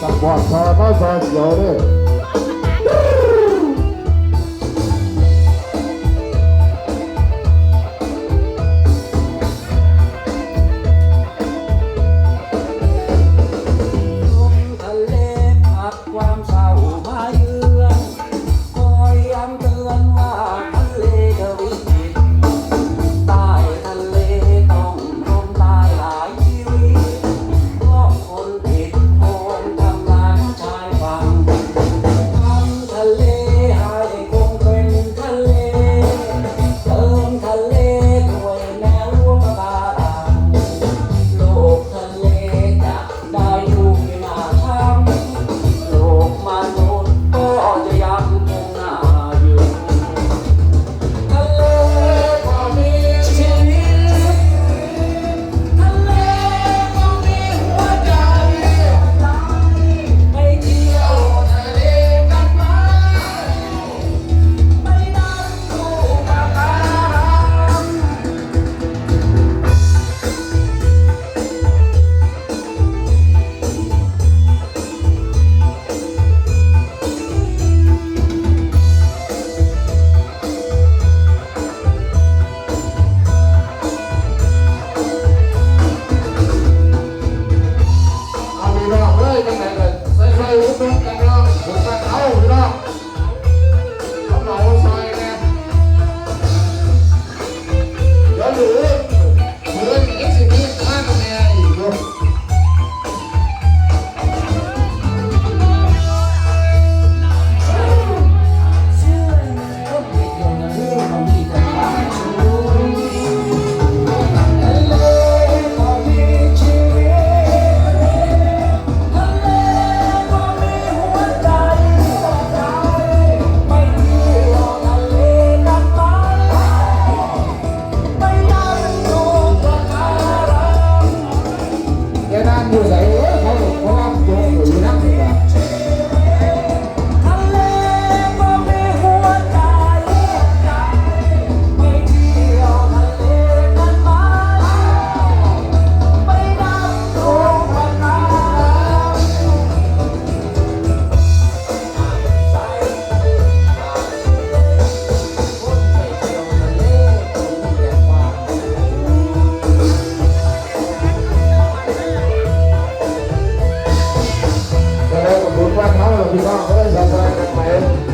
สักบอดคอมาซอยเดียวเด้อความส Campos, aí. Thank you.